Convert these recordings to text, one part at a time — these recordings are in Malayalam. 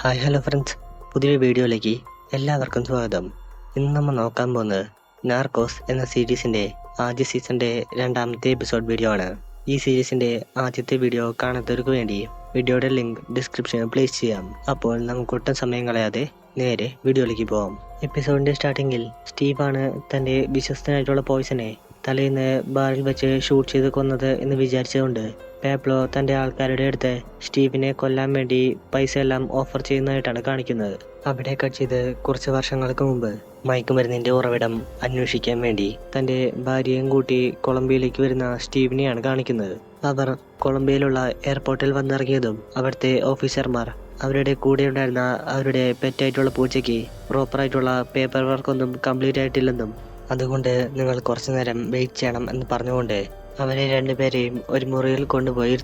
Hi hello friends. പുതിയൊരു വീഡിയോയിലേക്ക് എല്ലാവർക്കും സ്വാഗതം. ഇന്ന് നമ്മൾ നോക്കാൻ പോകുന്നത് നാർക്കോസ് എന്ന സീരീസിന്റെ ആദ്യ സീസണിന്റെ രണ്ടാമത്തെ എപ്പിസോഡ് വീഡിയോ ആണ്. ഈ സീരീസിന്റെ ആദ്യത്തെ വീഡിയോ കാണാത്തവർക്ക് വേണ്ടി വീഡിയോയുടെ ലിങ്ക് ഡിസ്ക്രിപ്ഷനിൽ പ്ലേസ് ചെയ്യാം. അപ്പോൾ നമുക്ക് ഒട്ടും സമയം കളയാതെ നേരെ വീഡിയോയിലേക്ക് പോകാം എപ്പിസോഡിന്റെ സ്റ്റാർട്ടിങ്ങിൽ സ്റ്റീവാണ് തന്റെ വിശ്വസ്തനായിട്ടുള്ള പോയ്സനെ തലേന്ന് ബാറിൽ വെച്ച് ഷൂട്ട് ചെയ്ത് കൊന്നത് എന്ന് വിചാരിച്ചുകൊണ്ട് പേപ്ലോ തന്റെ ആൾക്കാരുടെ അടുത്ത് സ്റ്റീവിനെ കൊല്ലാൻ വേണ്ടി പൈസ എല്ലാം ഓഫർ ചെയ്യുന്നതായിട്ടാണ് കാണിക്കുന്നത്. അവിടെ കട്ട് ചെയ്ത് കുറച്ച് വർഷങ്ങൾക്ക് മുമ്പ് മയക്കുമരുന്നിന്റെ ഉറവിടം അന്വേഷിക്കാൻ വേണ്ടി തന്റെ ഭാര്യയും കൂട്ടി കൊളംബിയയിലേക്ക് വരുന്ന സ്റ്റീവിനെയാണ് കാണിക്കുന്നത്. അവർ കൊളംബിയയിലുള്ള എയർപോർട്ടിൽ വന്നിറങ്ങിയതും അവിടുത്തെ ഓഫീസർമാർ അവരുടെ കൂടെ ഉണ്ടായിരുന്ന അവരുടെ പെറ്റായിട്ടുള്ള പൂച്ചയ്ക്ക് പ്രോപ്പറായിട്ടുള്ള പേപ്പർ വർക്കൊന്നും കംപ്ലീറ്റ് ആയിട്ടില്ലെന്നും അതുകൊണ്ട് നിങ്ങൾ കുറച്ചു നേരം വെയിറ്റ് ചെയ്യണം എന്ന് പറഞ്ഞുകൊണ്ട് അവരെ രണ്ടുപേരെയും ഒരു മുറിയിൽ കൊണ്ടുപോയി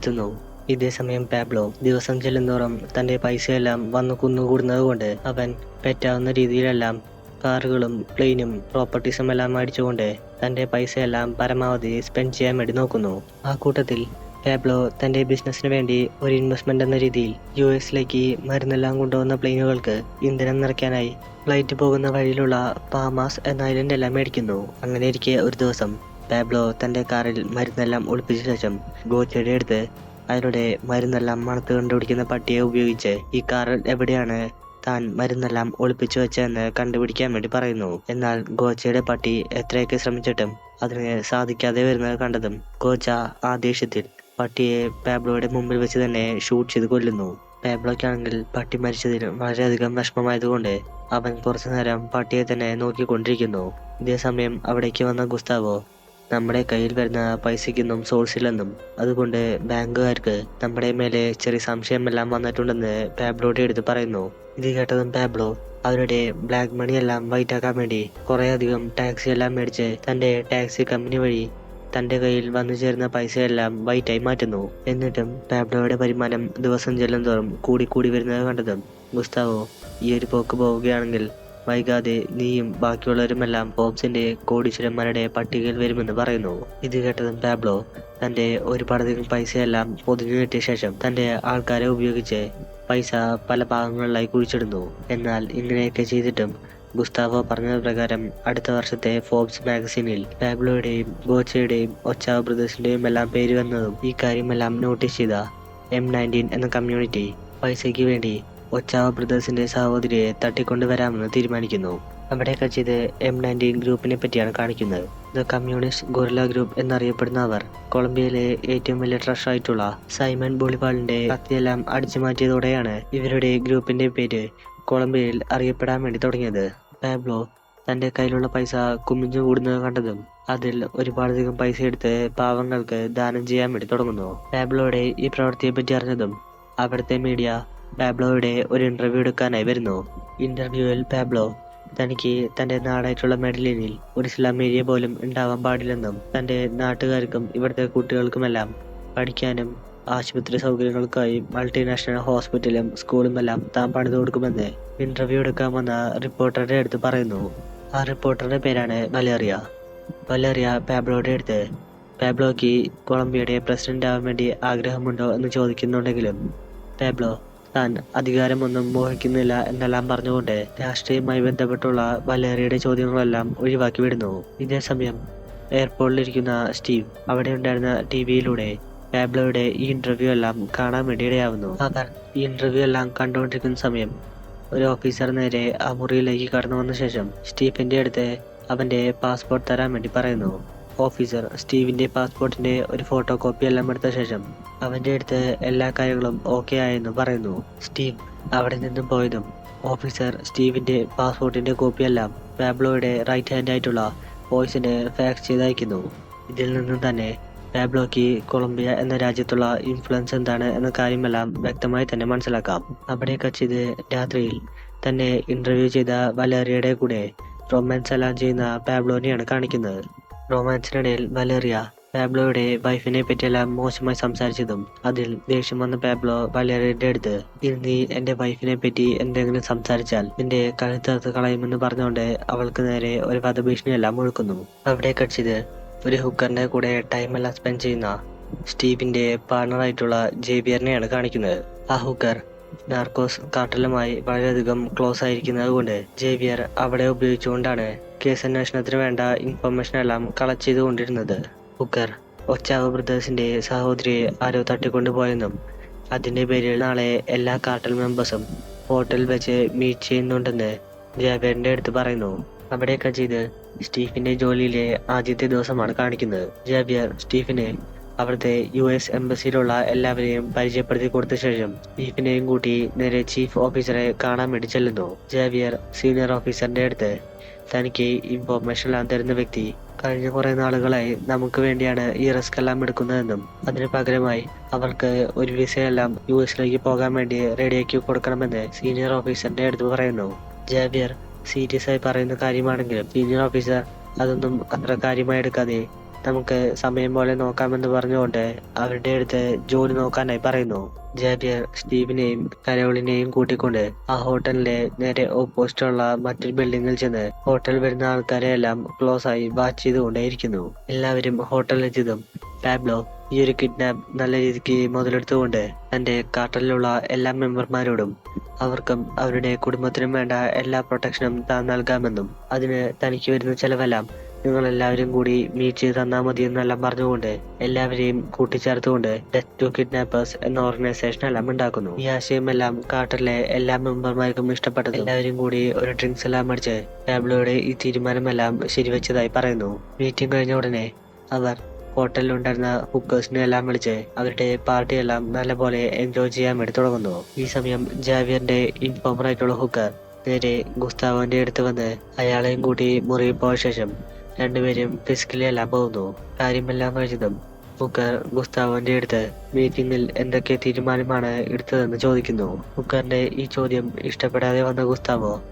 ഇതേ സമയം പാബ്ലോ ദിവസം ചെല്ലുന്തോറും തന്റെ പൈസയെല്ലാം വന്നു കുന്നുകൂടുന്നത് കൊണ്ട് അവൻ പറ്റാവുന്ന രീതിയിലെല്ലാം കാറുകളും പ്ലെയിനും പ്രോപ്പർട്ടീസും എല്ലാം അടിച്ചുകൊണ്ട് തന്റെ പൈസയെല്ലാം പരമാവധി സ്പെൻഡ് ചെയ്യാൻ വേണ്ടി നോക്കുന്നു. ആ കൂട്ടത്തിൽ പാബ്ലോ തന്റെ ബിസിനസ്സിന് വേണ്ടി ഒരു ഇൻവെസ്റ്റ്മെന്റ് എന്ന രീതിയിൽ യു എസിലേക്ക് മരുന്നെല്ലാം കൊണ്ടുവന്ന പ്ലെയിനുകൾക്ക് ഇന്ധനം നിറയ്ക്കാനായി ഫ്ലൈറ്റ് പോകുന്ന വഴിയിലുള്ള പാമാസ് എന്ന ഐലൻഡ് എല്ലാം മേടിക്കുന്നു. അങ്ങനെ ഇരിക്കെ ഒരു ദിവസം പാബ്ലോ തന്റെ കാറിൽ മരുന്നെല്ലാം ഒളിപ്പിച്ച ശേഷം ഗോച്ചെടി എടുത്ത് അതിലൂടെ മരുന്നെല്ലാം മണത്ത് കണ്ടുപിടിക്കുന്ന പട്ടിയെ ഉപയോഗിച്ച് ഈ കാറിൽ എവിടെയാണ് താൻ മരുന്നെല്ലാം ഒളിപ്പിച്ചു വെച്ചതെന്ന് കണ്ടുപിടിക്കാൻ വേണ്ടി പറയുന്നു. എന്നാൽ ഗോച്ചയുടെ പട്ടി എത്രയൊക്കെ ശ്രമിച്ചിട്ടും അതിന് സാധിക്കാതെ വരുന്നത് കണ്ടതും ഗോച്ച ആ ദേഷ്യത്തിൽ പട്ടിയെ പാബ്ലോയുടെ മുമ്പിൽ വെച്ച് തന്നെ ഷൂട്ട് ചെയ്ത് കൊല്ലുന്നു. പാബ്ലോയ്ക്കാണെങ്കിൽ പട്ടി മരിച്ചതിൽ വളരെയധികം വിഷമമായതുകൊണ്ട് അവൻ കുറച്ചു നേരം പട്ടിയെ തന്നെ നോക്കിക്കൊണ്ടിരിക്കുന്നു. ഇതേ സമയം അവിടേക്ക് വന്ന ഗുസ്താവോ നമ്മുടെ കയ്യിൽ വരുന്ന പൈസയ്ക്കൊന്നും സോഴ്സ് ഇല്ലെന്നും അതുകൊണ്ട് ബാങ്കുകാർക്ക് നമ്മുടെ മേലെ ചെറിയ സംശയമെല്ലാം വന്നിട്ടുണ്ടെന്ന് പാബ്ലോയുടെ എടുത്ത് പറയുന്നു. ഇത് കേട്ടതും പാബ്ലോ അവരുടെ ബ്ലാക്ക് മണി എല്ലാം വൈറ്റാക്കാൻ വേണ്ടി കുറേയധികം ടാക്സി എല്ലാം മേടിച്ച് തന്റെ ടാക്സി കമ്പനി വഴി തന്റെ കയ്യിൽ വന്നു ചേരുന്ന പൈസയെല്ലാം വൈറ്റായി മാറ്റുന്നു. എന്നിട്ടും പാബ്ലോയുടെ വരുമാനം ദിവസം ചെല്ലുന്തോറും കൂടി കൂടി വരുന്നത് കണ്ടതും ഗുസ്താവോ ഈ ഒരു പോക്ക് പോവുകയാണെങ്കിൽ വൈകാതെ നീയും ബാക്കിയുള്ളവരുമെല്ലാം ഹോംസിന്റെ കോടീശ്വരന്മാരുടെ പട്ടികയിൽ വരുമെന്ന് പറയുന്നു. ഇത് കേട്ടതും പാബ്ലോ തന്റെ ഒരുപാടധികം പൈസയെല്ലാം പൊതിഞ്ഞു കിട്ടിയ ശേഷം തന്റെ ആൾക്കാരെ ഉപയോഗിച്ച് പൈസ പല ഭാഗങ്ങളിലായി കുഴിച്ചിടുന്നു. എന്നാൽ ഇങ്ങനെയൊക്കെ ചെയ്തിട്ടും ഗുസ്താവോ പറഞ്ഞ പ്രകാരം അടുത്ത വർഷത്തെ ഫോബ്സ് മാഗസീനിൽ പാബ്ലോയുടെയും ഗോച്ചയുടെയും ഒച്ചാവ് ബ്രദേഴ്സിന്റെയും എല്ലാം പേര് വന്നതും ഈ കാര്യമെല്ലാം നോട്ടീസ് ചെയ്ത എം നയന്റീൻ എന്ന കമ്മ്യൂണിറ്റി പൈസയ്ക്ക് വേണ്ടി ഒച്ചാവ ബ്രദേഴ്സിന്റെ സഹോദരിയെ തട്ടിക്കൊണ്ടുവരാമെന്ന് തീരുമാനിക്കുന്നു. അവിടെ കച്ചിത് എം നയന്റീൻ ഗ്രൂപ്പിനെ പറ്റിയാണ് കാണിക്കുന്നത്. ദ കമ്മ്യൂണിസ്റ്റ് ഗൊറില്ല ഗ്രൂപ്പ് എന്നറിയപ്പെടുന്ന അവർ കൊളംബിയയിലെ ഏറ്റവും വലിയ ട്രഷറായിട്ടുള്ള സൈമൺ ബോളിവാളിന്റെ കത്തിയെല്ലാം അടിച്ചു മാറ്റിയതോടെയാണ് ഇവരുടെ ഗ്രൂപ്പിന്റെ പേര് കൊളംബിയയിൽ അറിയപ്പെടാൻ വേണ്ടി തുടങ്ങിയത്. പാബ്ലോ തന്റെ കയ്യിലുള്ള പൈസ കുമിഞ്ഞു കൂടുന്നത് കണ്ടതും അതിൽ ഒരുപാടധികം പൈസ എടുത്ത് പാവങ്ങൾക്ക് ദാനം ചെയ്യാൻ വേണ്ടി തുടങ്ങുന്നു. പാബ്ലോയുടെ ഈ പ്രവൃത്തിയെ പറ്റി അറിഞ്ഞതും അവിടുത്തെ മീഡിയ പാബ്ലോയുടെ ഒരു ഇന്റർവ്യൂ എടുക്കാനായി വരുന്നു. ഇന്റർവ്യൂവിൽ പാബ്ലോ തനിക്ക് തന്റെ നാടായിട്ടുള്ള മെഡലിനിൽ ഒരു സ്ലം ഏരിയ പോലും ഉണ്ടാവാൻ പാടില്ലെന്നും തന്റെ നാട്ടുകാർക്കും ഇവിടുത്തെ കുട്ടികൾക്കുമെല്ലാം പഠിക്കാനും ആശുപത്രി സൗകര്യങ്ങൾക്കായി മൾട്ടിനാഷണൽ ഹോസ്പിറ്റലും സ്കൂളും എല്ലാം താൻ പണിതു കൊടുക്കുമെന്ന് ഇന്റർവ്യൂ എടുക്കാൻ വന്ന റിപ്പോർട്ടറുടെ അടുത്ത് പറയുന്നു. ആ റിപ്പോർട്ടറുടെ പേരാണ് വലേറിയ. വലേറിയ പാബ്ലോയുടെ അടുത്ത് പാബ്ലോയ്ക്ക് കൊളംബിയയുടെ പ്രസിഡന്റ് ആവാൻ വേണ്ടി ആഗ്രഹമുണ്ടോ എന്ന് ചോദിക്കുന്നുണ്ടെങ്കിലും പാബ്ലോ താൻ അധികാരമൊന്നും മോഹിക്കുന്നില്ല എന്നെല്ലാം പറഞ്ഞുകൊണ്ട് രാഷ്ട്രീയവുമായി ബന്ധപ്പെട്ടുള്ള വലേറിയയുടെ ചോദ്യങ്ങളെല്ലാം ഒഴിവാക്കി വിടുന്നു. ഇതേസമയം എയർപോർട്ടിലിരിക്കുന്ന സ്റ്റീവ് അവിടെ ഉണ്ടായിരുന്ന ടി വിയിലൂടെ പാബ്ലോയുടെ ഈ ഇന്റർവ്യൂ എല്ലാം കാണാൻ വേണ്ടി ഇടയാവുന്നു ഈ ഇന്റർവ്യൂ എല്ലാം കണ്ടുകൊണ്ടിരിക്കുന്ന സമയം ഒരു ഓഫീസർ നേരെ ആ മുറിയിലേക്ക് കടന്നു വന്ന ശേഷം സ്റ്റീഫിന്റെ അടുത്ത് അവന്റെ പാസ്പോർട്ട് തരാൻ വേണ്ടി പറയുന്നു. ഓഫീസർ സ്റ്റീവിന്റെ പാസ്പോർട്ടിന്റെ ഒരു ഫോട്ടോ കോപ്പി എല്ലാം എടുത്ത ശേഷം അവന്റെ അടുത്ത് എല്ലാ കാര്യങ്ങളും ഓക്കെ ആയെന്ന് പറയുന്നു. സ്റ്റീവ് അവിടെ നിന്നും പോയതും ഓഫീസർ സ്റ്റീവിന്റെ പാസ്പോർട്ടിന്റെ കോപ്പിയെല്ലാം പാബ്ലോയുടെ റൈറ്റ് ഹാൻഡ് ആയിട്ടുള്ള വോയിസിന് ഫാക്സ് ചെയ്ത് അയക്കുന്നു ഇതിൽ നിന്നും തന്നെ പാബ്ലോക്ക് കൊളംബിയ എന്ന രാജ്യത്തുള്ള ഇൻഫ്ലുവൻസ് എന്താണ് എന്ന കാര്യമെല്ലാം വ്യക്തമായി തന്നെ മനസ്സിലാക്കാം. അവിടെ കച്ചിത് രാത്രിയിൽ തന്നെ ഇന്റർവ്യൂ ചെയ്ത വലേറിയയുടെ കൂടെ റൊമാൻസ് എല്ലാം ചെയ്യുന്ന പാബ്ലോനെയാണ് കാണിക്കുന്നത്. റൊമാൻസിനിടയിൽ വലേറിയ പാബ്ലോയുടെ വൈഫിനെ പറ്റിയെല്ലാം മോശമായി സംസാരിച്ചതും അതിൽ ദേഷ്യം വന്ന പാബ്ലോ വലേറിയയുടെ അടുത്ത് ഇരുന്ന് എന്റെ വൈഫിനെ പറ്റി എന്തെങ്കിലും സംസാരിച്ചാൽ നിന്റെ കഴുത്തറുത്ത് കളയുമെന്ന് പറഞ്ഞുകൊണ്ട് അവൾക്ക് നേരെ ഒരു വധഭീഷണിയെല്ലാം മുഴുക്കുന്നു അവിടെ കടിച്ചത് ഒരു ഹുക്കറിന്റെ കൂടെ ടൈമെല്ലാം സ്പെൻഡ് ചെയ്യുന്ന സ്റ്റീവിന്റെ പാർട്ണറായിട്ടുള്ള ജേബിയറിനെയാണ് കാണിക്കുന്നത്. ആ ഹുക്കർ നാർക്കോസ് കാർട്ടലുമായി വളരെയധികം ക്ലോസ് ആയിരിക്കുന്നത് കൊണ്ട് ജേവിയർ അവിടെ ഉപയോഗിച്ചുകൊണ്ടാണ് കേസ് അന്വേഷണത്തിന് വേണ്ട ഇൻഫർമേഷൻ എല്ലാം കളക്ട് ചെയ്തുകൊണ്ടിരുന്നത്. ഹുക്കർ ഒച്ചാവ് ബ്രദേഴ്സിന്റെ സഹോദരിയെ ആരോ തട്ടിക്കൊണ്ടുപോയെന്നും അതിന്റെ പേരിൽ നാളെ എല്ലാ കാർട്ടൽ മെമ്പേഴ്സും ഹോട്ടലിൽ വെച്ച് മീറ്റ് ചെയ്യുന്നുണ്ടെന്ന് ജാബിയറിന്റെ അടുത്ത് പറയുന്നു. അവിടെയൊക്കെ ചെയ്ത് സ്റ്റീഫിന്റെ ജോലിയിലെ ആദ്യത്തെ ദിവസമാണ് കാണിക്കുന്നത്. ജാബിയർ സ്റ്റീഫിനെ അവിടുത്തെ യു എസ് എംബസിയിലുള്ള എല്ലാവരെയും പരിചയപ്പെടുത്തി കൊടുത്ത ശേഷം സ്റ്റീഫിനെയും കൂട്ടി നേരെ ചീഫ് ഓഫീസറെ കാണാൻ വേണ്ടി ചെല്ലുന്നു. ജാവിയർ സീനിയർ ഓഫീസറിന്റെ അടുത്ത് തനിക്ക് ഇൻഫോർമേഷൻ എല്ലാം തരുന്ന വ്യക്തി. കഴിഞ്ഞ കുറെ നാളുകളായി നമുക്ക് വേണ്ടിയാണ് ഈ റിസ്ക് എല്ലാം എടുക്കുന്നതെന്നും അതിന് പകരമായി അവർക്ക് ഒരു വിസയെല്ലാം യു എസിലേക്ക് പോകാൻ വേണ്ടി റെഡിയാക്കി കൊടുക്കണമെന്ന് സീനിയർ ഓഫീസറിന്റെ അടുത്ത് പറയുന്നു. ജാവിയർ സീരിയസ് ആയി പറയുന്ന കാര്യമാണെങ്കിലും സീനിയർ ഓഫീസർ അതൊന്നും അത്ര കാര്യമായി എടുക്കാതെ നമുക്ക് സമയം പോലെ നോക്കാമെന്ന് പറഞ്ഞുകൊണ്ട് അവരുടെ അടുത്ത് ജോലി നോക്കാനായി പറയുന്നു. ജാബിയർ സ്റ്റീവിനെയും കരോളിനെയും കൂട്ടിക്കൊണ്ട് ആ ഹോട്ടലിന്റെ നേരെ ഓപ്പോസിറ്റുള്ള മറ്റൊരു ബിൽഡിങ്ങിൽ ചെന്ന് ഹോട്ടൽ വരുന്ന ആൾക്കാരെ എല്ലാം ക്ലോസ് ആയി വാച്ച് ചെയ്തുകൊണ്ടേയിരിക്കുന്നു. എല്ലാവരും ഹോട്ടലിലെത്തിയതും പാബ്ലോ ഈ ഒരു കിഡ്നാപ്പ് നല്ല രീതിക്ക് മുതലെടുത്തുകൊണ്ട് തന്റെ കാട്ടലിലുള്ള എല്ലാ മെമ്പർമാരോടും അവർക്കും അവരുടെ കുടുംബത്തിനും വേണ്ട എല്ലാ പ്രൊട്ടക്ഷനും താൻ നൽകാമെന്നും അതിന് തനിക്ക് വരുന്ന ചെലവെല്ലാം നിങ്ങൾ എല്ലാവരും കൂടി മീറ്റ് ചെയ്ത് തന്നാൽ മതി എന്നെല്ലാം പറഞ്ഞുകൊണ്ട് എല്ലാവരെയും കൂട്ടിച്ചേർത്തുകൊണ്ട് ഡെത്ത് ടു കിഡ്നാപ്പേഴ്സ് എന്ന ഓർഗനൈസേഷൻ എല്ലാം ഉണ്ടാക്കുന്നു. ഈ ആശയം എല്ലാം കാട്ടിലെ എല്ലാ മെമ്പർമാർക്കും ഇഷ്ടപ്പെട്ടത് എല്ലാവരും കൂടി ഒരു ഡ്രിങ്ക്സ് എല്ലാം അടിച്ച് ടാബ്ലോയുടെ ഈ തീരുമാനമെല്ലാം ശരിവെച്ചതായി പറയുന്നു. മീറ്റിംഗ് കഴിഞ്ഞ ഉടനെ അവർ ഹോട്ടലിലുണ്ടായിരുന്ന ഹുക്കേഴ്സിനെ എല്ലാം വിളിച്ച് അവരുടെ പാർട്ടി എല്ലാം നല്ലപോലെ എൻജോയ് ചെയ്യാൻ വേണ്ടി തുടങ്ങുന്നു. ഈ സമയം ജാവിയറിന്റെ ഇൻഫോമർ ആയിട്ടുള്ള ഹുക്കർ നേരെ ഗുസ്താവോന്റെ അടുത്ത് വന്ന് അയാളെയും കൂട്ടി മുറിയിൽ പോയ ശേഷം രണ്ടുപേരും ഫിസിക്കലി പോകുന്നു. കാര്യമെല്ലാം കഴിഞ്ഞതും ബുക്കർ ഗുസ്താവോന്റെ അടുത്ത് മീറ്റിംഗിൽ എന്തൊക്കെ തീരുമാനമാണ് എടുത്തതെന്ന് ചോദിക്കുന്നു. ബുക്കറിന്റെ ഈ ചോദ്യം ഇഷ്ടപ്പെടാതെ വന്ന ഗുസ്താവോ?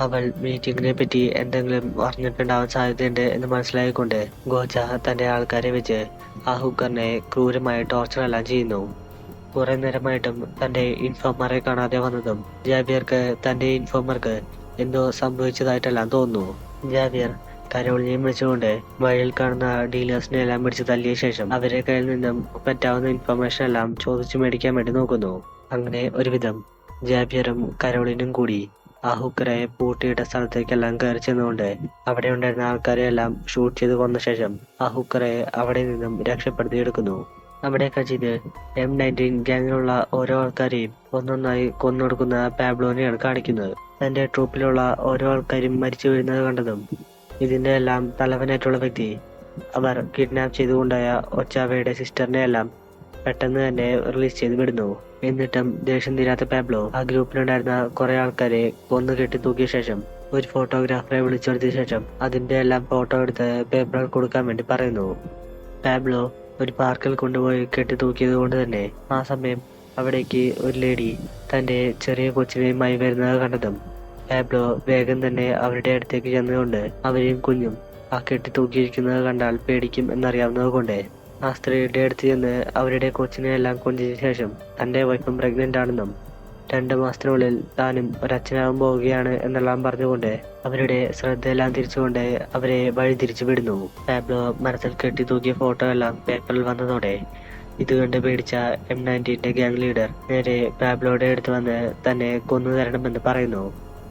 അവൾ മീറ്റിംഗിനെ പറ്റി എന്തെങ്കിലും അറിഞ്ഞിട്ടുണ്ടാവാൻ സാധ്യതയുണ്ട് എന്ന് മനസ്സിലായിക്കൊണ്ട് ഗോജ തന്റെ ആൾക്കാരെ വെച്ച് ആ ഹുക്കറിനെ ക്രൂരമായി ടോർച്ചർ എല്ലാം ചെയ്യുന്നു. കുറെ നേരമായിട്ടും തന്റെ ഇൻഫോമറെ കാണാതെ വന്നതും ജാബിയർക്ക് തന്റെ ഇൻഫോമർക്ക് എന്തോ സംഭവിച്ചതായിട്ടെല്ലാം തോന്നുന്നു. ജാബിയർ കരോളിനെയും വിളിച്ചുകൊണ്ട് വഴിയിൽ കാണുന്ന ഡീലേഴ്സിനെ എല്ലാം പിടിച്ച് തല്ലിയ ശേഷം അവരെ കയ്യിൽ നിന്നും പറ്റാവുന്ന ഇൻഫർമേഷൻ എല്ലാം ചോദിച്ചു മേടിക്കാൻ വേണ്ടി നോക്കുന്നു. അങ്ങനെ ഒരുവിധം ജാബിയറും കരോളിനും കൂടി ആ ഹുക്കറെ പൂട്ടിയിട്ട സ്ഥലത്തേക്കെല്ലാം കയറി ചെന്നുകൊണ്ട് അവിടെ ഉണ്ടായിരുന്ന ആൾക്കാരെ എല്ലാം ഷൂട്ട് ചെയ്ത് കൊന്ന ശേഷം ആ അവിടെ നിന്നും രക്ഷപ്പെടുത്തിയെടുക്കുന്നു. അവിടെയൊക്കെ ചെയ്ത് എം നയന്റീൻ ഗ്യാങ്ങിലുള്ള ഓരോ ആൾക്കാരെയും ഒന്നൊന്നായി കൊന്നൊടുക്കുന്ന പാബ്ലോനെയാണ് കാണിക്കുന്നത്. തന്റെ ട്രൂപ്പിലുള്ള ഓരോ ആൾക്കാരും മരിച്ചു വീഴുന്നത് കണ്ടതും ഇതിന്റെ എല്ലാം തലവനായിട്ടുള്ള വ്യക്തി അവർ കിഡ്നാപ്പ് ചെയ്തുകൊണ്ടായ ഒച്ചാവയുടെ സിസ്റ്ററിനെ എല്ലാം പെട്ടെന്ന് തന്നെ റിലീസ് ചെയ്ത് വിടുന്നു. എന്നിട്ടും ദേഷ്യം തീരാത്ത പാബ്ലോ ആ ഗ്രൂപ്പിലുണ്ടായിരുന്ന കുറെ ആൾക്കാരെ കൊന്നു കെട്ടി തൂക്കിയ ശേഷം ഒരു ഫോട്ടോഗ്രാഫറെ വിളിച്ചെടുത്തിയ ശേഷം അതിന്റെ എല്ലാം ഫോട്ടോ എടുത്ത് പേപ്പറിൽ കൊടുക്കാൻ വേണ്ടി പറയുന്നു. പാബ്ലോ ഒരു പാർക്കിൽ കൊണ്ടുപോയി കെട്ടി തൂക്കിയത് കൊണ്ട് തന്നെ ആ സമയം അവിടേക്ക് ഒരു ലേഡി തന്റെ ചെറിയ കൊച്ചിനെയുമായി വരുന്നത് കണ്ടതും പാബ്ലോ വേഗം തന്നെ അവരുടെ അടുത്തേക്ക് ചെന്നുകൊണ്ട് അവരെയും കുഞ്ഞും ആ കെട്ടി തൂക്കിയിരിക്കുന്നത് കണ്ടാൽ പേടിക്കും എന്നറിയാവുന്നത് കൊണ്ട് ആ സ്ത്രീയുടെ അടുത്ത് ചെന്ന് അവരുടെ കൊച്ചിനെ എല്ലാം കൊഞ്ചിച്ച ശേഷം തന്റെ വൈഫും പ്രഗ്നന്റ് ആണെന്നും രണ്ട് മാസത്തിനുള്ളിൽ താനും ഒരച്ഛനാവാൻ പോവുകയാണ് എന്നെല്ലാം പറഞ്ഞുകൊണ്ട് അവരുടെ ശ്രദ്ധയെല്ലാം തിരിച്ചുകൊണ്ട് അവരെ വഴി തിരിച്ചു വിടുന്നു. പാബ്ലോ മരത്തിൽ കെട്ടി തൂക്കിയ ഫോട്ടോ എല്ലാം പേപ്പറിൽ വന്നതോടെ ഇത് കണ്ട് പേടിച്ച എം നയന്റീന്റെ ഗ്യാങ് ലീഡർ നേരെ പാബ്ലോയുടെ അടുത്ത് വന്ന് തന്നെ കൊന്നു തരണമെന്ന് പറയുന്നു.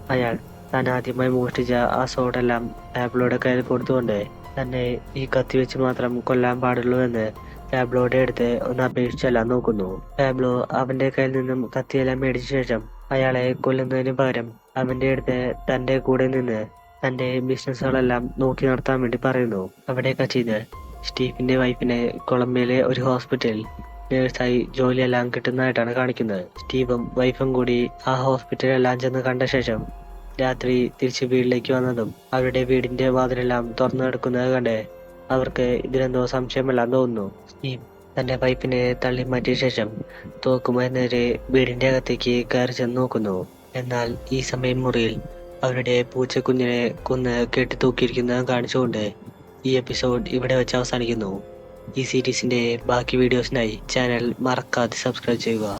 അയാൾ താൻ ആദ്യമായി മോഷ്ടിച്ച ആ സോഡെല്ലാം ടാബ്ലോയുടെ കയ്യിൽ കൊടുത്തുകൊണ്ട് തന്നെ ഈ കത്തി വെച്ച് മാത്രം കൊല്ലാൻ പാടുള്ളൂ എന്ന് ടാബ്ലോയുടെ അടുത്ത് ഒന്ന് അപേക്ഷിച്ചെല്ലാം നോക്കുന്നു. ടാബ്ലോ അവന്റെ കയ്യിൽ നിന്നും കത്തിയെല്ലാം മേടിച്ച ശേഷം അയാളെ കൊല്ലുന്നതിന് പകരം അവന്റെ അടുത്ത് തന്റെ കൂടെ നിന്ന് തന്റെ ബിസിനസ്സുകളെല്ലാം നോക്കി നടത്താൻ വേണ്ടി പറയുന്നു. അവിടെയൊക്കെ ചെയ്ത് സ്റ്റീഫിന്റെ വൈഫിനെ കൊളംബിയയിലെ ഒരു ഹോസ്പിറ്റലിൽ നേഴ്സായി ജോലിയെല്ലാം കിട്ടുന്നതായിട്ടാണ് കാണിക്കുന്നത്. സ്റ്റീവും വൈഫും കൂടി ആ ഹോസ്പിറ്റലെല്ലാം ചെന്ന് കണ്ട ശേഷം രാത്രി തിരിച്ച് വീട്ടിലേക്ക് വന്നതും അവരുടെ വീടിന്റെ വാതിലെല്ലാം തുറന്നു കിടക്കുന്നത് കണ്ട് അവർക്ക് ഇതിലെന്തോ സംശയമെല്ലാം തോന്നുന്നു. സ്റ്റീവ് തന്റെ വൈഫിനെ തള്ളി മാറ്റിയ ശേഷം തോക്കുമായി നേരെ വീടിന്റെ അകത്തേക്ക് കയറി ചെന്ന് നോക്കുന്നു. എന്നാൽ ഈ സമയം മുറിയിൽ അവരുടെ പൂച്ചക്കുഞ്ഞിനെ കൊന്ന് കെട്ടി തൂക്കിയിരിക്കുന്നത് കാണിച്ചുകൊണ്ട് ഈ എപ്പിസോഡ് ഇവിടെ വെച്ച് അവസാനിക്കുന്നു. ഈ സീരീസിന്റെ ബാക്കി വീഡിയോസിനായി ചാനൽ മറക്കാതെ സബ്സ്ക്രൈബ് ചെയ്യുക.